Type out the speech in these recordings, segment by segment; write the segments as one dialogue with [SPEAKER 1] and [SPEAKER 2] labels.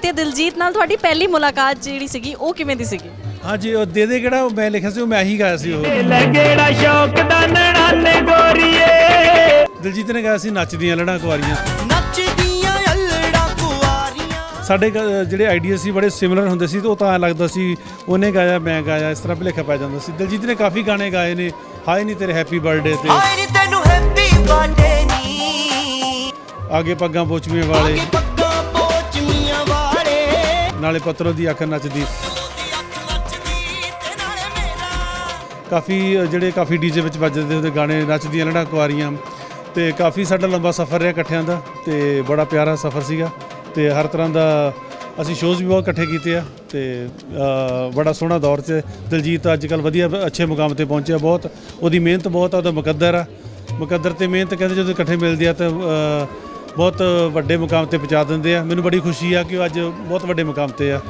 [SPEAKER 1] ਤੇ ਦਿਲਜੀਤ ਨਾਲ ਤੁਹਾਡੀ ਪਹਿਲੀ ਮੁਲਾਕਾਤ ਜਿਹੜੀ ਸੀਗੀ ਉਹ ਕਿਵੇਂ ਦੀ ਸੀਗੀ?
[SPEAKER 2] ਹਾਂਜੀ ਉਹ ਦੇ ਦੇ ਕਿਹੜਾ ਉਹ ਮੈਂ ਲਿਖਿਆ ਸੀ ਉਹ ਮੈਂ ਹੀ ਗਾਇਆ ਸੀ ਉਹ।
[SPEAKER 3] ਲੱਗੇੜਾ ਸ਼ੌਕ ਦਾ ਨਣਾਨੇ ਗੋਰੀਏ।
[SPEAKER 2] ਦਿਲਜੀਤ ਨੇ ਗਾਇਆ ਸੀ ਨੱਚਦੀਆਂ ਲੜਾਂ ਕੁਆਰੀਆਂ।
[SPEAKER 4] ਨੱਚਦੀਆਂ ਅਲੜਾ ਕੁਆਰੀਆਂ।
[SPEAKER 2] ਸਾਡੇ ਗ- ਜਿਹੜੇ ਆਈਡੀਆ ਸੀ ਬੜੇ ਸਿਮਿਲਰ ਹੁੰਦੇ ਸੀ ਤੇ ਉਹ ਤਾਂ ਐਂ ਲੱਗਦਾ ਸੀ ਉਹਨੇ ਗਾਇਆ ਮੈਂ ਗਾਇਆ ਇਸ ਤਰ੍ਹਾਂ ਭੁਲੇਖਾ ਪੈ ਜਾਂਦਾ ਸੀ। ਦਿਲਜੀਤ ਨੇ ਕਾਫੀ ਗਾਣੇ ਗਾਏ ਨੇ ਹਾਏ ਨਹੀਂ ਤੇਰੇ ਹੈਪੀ ਬਰਥਡੇ ਤੇ।
[SPEAKER 4] ਹਾਏ ਨੀ ਤੈਨੂੰ ਹੈਪੀ ਬਰਥਡੇ ਨੀ।
[SPEAKER 2] ਆਗੇ ਪੱਗਾਂ ਵਾਲੇ।
[SPEAKER 4] ਆਗੇ ਪੋਚਮੀਆਂ ਵਾਲੇ
[SPEAKER 2] ਨਾਲੇ ਪੱਤਰੋਂ ਦੀ ਅੱਖ ਨੱਚਦੀ
[SPEAKER 4] ਉਹਦੀ ਅੱਖ ਨੱਚਦੀ।
[SPEAKER 2] ਕਾਫੀ ਜਿਹੜੇ ਕਾਫੀ ਡੀਜੇ ਵਿੱਚ ਵੱਜਦੇ ਉਹਦੇ ਗਾਣੇ ਨੱਚਦੀਆਂ ਲੜਾਂ ਕੁਆਰੀਆਂ। ਤੇ ਕਾਫੀ ਸਾਡਾ ਲੰਬਾ ਸਫ਼ਰ ਰਿਹਾ ਇਕੱਠਿਆਂ ਦਾ ਤੇ ਬੜਾ ਪਿਆਰਾ ਸਫ਼ਰ ਸੀਗਾ। ਤੇ ਹਰ ਤਰ੍ਹਾਂ ਦਾ ਅਸੀਂ ਸ਼ੋਜ਼ ਵੀ ਬਹੁਤ ਇਕੱਠੇ ਕੀਤੇ ਆ ਤੇ ਬੜਾ ਸੋਹਣਾ ਦੌਰ 'ਚ ਦਿਲਜੀਤ ਅੱਜ ਕੱਲ ਵਧੀਆ ਅੱਛੇ ਮੁਕਾਮ ਤੇ ਪਹੁੰਚਿਆ ਬਹੁਤ। ਉਹਦੀ ਮਿਹਨਤ ਬਹੁਤ ਆ, ਉਹਦਾ ਮੁਕੱਦਰ ਆ। ਮੁਕੱਦਰ ਤੇ ਮਿਹਨਤ ਕਹਿੰਦੇ ਜਦੋਂ ਇਕੱਠੇ ਮਿਲਦੇ ਆ ਤਾਂ ਬਹੁਤ ਵੱਡੇ ਮੁਕਾਮ ਤੇ ਪਹੁੰਚਾ ਦਿੰਦੇ ਆ। ਮੈਨੂੰ ਬੜੀ ਖੁਸ਼ੀ ਆ ਕਿ ਉਹ ਅੱਜ ਬਹੁਤ ਵੱਡੇ ਮੁਕਾਮ ਤੇ ਆ।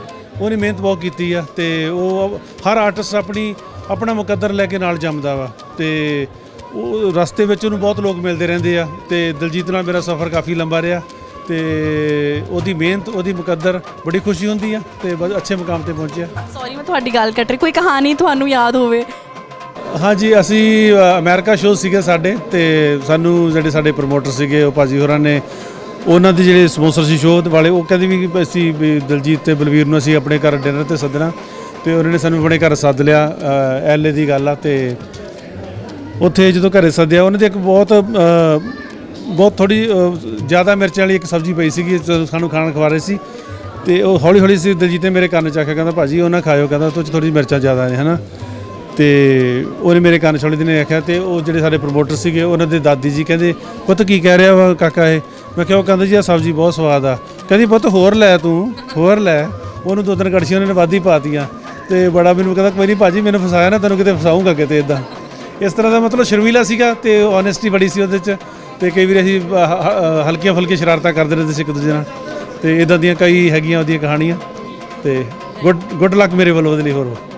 [SPEAKER 2] ਉਹਨੇ ਮਿਹਨਤ ਬਹੁਤ ਕੀਤੀ ਆ ਤੇ ਉਹ ਹਰ ਆਰਟਿਸਟ ਆਪਣੀ, ਆਪਣਾ ਮੁਕੱਦਰ ਲੈ ਕੇ ਨਾਲ ਜੰਮਦਾ ਵਾ ਤੇ ਉਹ ਰਸਤੇ ਵਿੱਚ ਉਹਨੂੰ ਬਹੁਤ ਲੋਕ ਮਿਲਦੇ ਰਹਿੰਦੇ ਆ ਤੇ ਦਿਲਜੀਤ ਨਾਲ ਮੇਰਾ ਸਫ਼ਰ ਕਾਫੀ ਲੰਬਾ ਰਿਹਾ ਤੇ ਉਹਦੀ ਮਿਹਨਤ, ਉਹਦੀ ਮੁਕੱਦਰ ਬੜੀ ਖੁਸ਼ੀ ਹੁੰਦੀ ਆ ਤੇ ਬਹੁਤ ਅੱਛੇ ਮੁਕਾਮ ਤੇ ਪਹੁੰਚਿਆ।
[SPEAKER 1] ਸੌਰੀ ਮੈਂ ਤੁਹਾਡੀ ਗੱਲ ਕੱਟ ਰਹੀ। ਕੋਈ ਕਹਾਣੀ ਤੁਹਾਨੂੰ ਯਾਦ ਹੋਵੇ?
[SPEAKER 2] ਹਾਂਜੀ ਅਸੀਂ ਅ, ਅਮਰੀਕਾ ਸ਼ੋਅ ਸੀਗੇ ਸਾਡੇ ਤੇ ਸਾਨੂੰ ਜਿਹੜੇ ਸਾਡੇ ਪ੍ਰੋਮੋਟਰ ਸੀਗੇ ਉਹ ਭਾਜੀ ਹੋਰਾਂ ਨੇ ਉਹਨਾਂ ਦੇ ਜਿਹੜੇ ਸਪਾਂਸਰ ਸੀ ਸ਼ੋਅ ਵਾਲੇ ਉਹ ਕਹਿੰਦੇ ਵੀ ਅਸੀਂ ਵੀ ਦਿਲਜੀਤ ਤੇ ਬਲਵੀਰ ਨੂੰ ਅਸੀਂ ਆਪਣੇ ਘਰ ਡਿਨਰ ਤੇ ਸੱਦਣਾ। ਤੇ ਉਹਨਾਂ ਨੇ ਸਾਨੂੰ ਆਪਣੇ ਘਰ ਸੱਦ ਲਿਆ ਐਲਏ ਦੀ ਗੱਲ ਆ ਤੇ ਉੱਥੇ ਜਦੋਂ ਘਰੇ ਸੱਦਿਆ ਉਹਨਾਂ ਦੇ ਇੱਕ ਬਹੁਤ ਬਹੁਤ ਥੋੜੀ ਜ਼ਿਆਦਾ ਮਿਰਚਾਂ ਵਾਲੀ ਇੱਕ ਸਬਜ਼ੀ ਪਈ ਸੀਗੀ ਜਦੋਂ ਸਾਨੂੰ ਖਾਣਾ ਖਵਾ ਰਹੇ ਸੀ। ਤੇ ਉਹ ਹੌਲੀ ਹੌਲੀ ਸੀ ਦਲਜੀਤ ਨੇ ਮੇਰੇ ਕੰਨ ਚ ਆਖਿਆ ਕਹਿੰਦਾ ਭਾਜੀ ਉਹ ਨਾ ਖਾਇਓ ਕਹਿੰਦਾ ਉਹ 'ਚ ਥੋੜੀ ਮਿਰਚਾਂ ਜ਼ਿਆਦਾ ਨੇ ਹਨਾ? ਤੇ ਉਹਨੇ ਮੇਰੇ ਕੰਨ ਛੋਲੇ ਦਿਨੇ ਆਖਿਆ ਤੇ ਉਹ ਜਿਹੜੇ ਸਾਡੇ ਪ੍ਰੋਮੋਟਰ ਸੀਗੇ, ਉਹਨਾਂ ਦੇ ਦਾਦੀ ਜੀ ਕਹਿੰਦੇ, ਪੁੱਤ ਕੀ ਕਹਿ ਰਿਹਾ ਵਾ ਕਾਕਾ ਇਹ? ਮੈਂ ਕਿਹਾ, ਉਹ ਕਹਿੰਦਾ ਜੀ ਆ ਸਬਜ਼ੀ ਬਹੁਤ ਸਵਾਦ ਆ। ਕਹਿੰਦੀ, ਪੁੱਤ ਹੋਰ ਲੈ ਤੂੰ, ਹੋਰ ਲੈ। ਉਹਨੂੰ ਦੋ ਤਿੰਨ ਕੜਛੀਆਂ ਉਹਨੇ ਵਾਧੀ ਪਾਤੀਆਂ ਤੇ ਬੜਾ ਮੈਨੂੰ ਕਹਿੰਦਾ, ਕੋਈ ਨਹੀਂ ਭਾਜੀ, ਮੈਨੂੰ ਫਸਾਇਆ ਨਾ, ਤੈਨੂੰ ਕਿਤੇ ਫਸਾਉਂਗਾ ਕਿਤੇ ਇਦਾਂ ਇਸ ਤਰ੍ਹਾਂ ਦਾ ਮਤਲਬ ਸ਼ਰਮੀਲਾ ਸੀਗਾ ਤੇ ਓਨੈਸਟੀ ਬੜੀ ਸੀ ਉਹਦੇ ਚ ਤੇ ਕਈ ਵਾਰੀ ਅਸੀਂ ਹਲਕੀਆਂ ਫੁਲਕੀਆਂ ਸ਼ਰਾਰਤਾਂ ਕਰਦੇ ਰਹਿੰਦੇ ਸੀ ਇੱਕ ਦੂਜੇ ਨਾਲ ਤੇ ਇਦਾਂ ਦੀਆਂ ਕਈ ਹੈਗੀਆਂ ਉਹਦੀਆਂ ਕਹਾਣੀਆਂ ਤੇ ਗੁੱਡ ਗੁੱਡ ਲੱਕ ਮੇਰੇ ਵੱਲੋਂ ਉਹਦੇ ਲਈ ਹੋਰ।
[SPEAKER 1] ਬਿਲਕੁਲ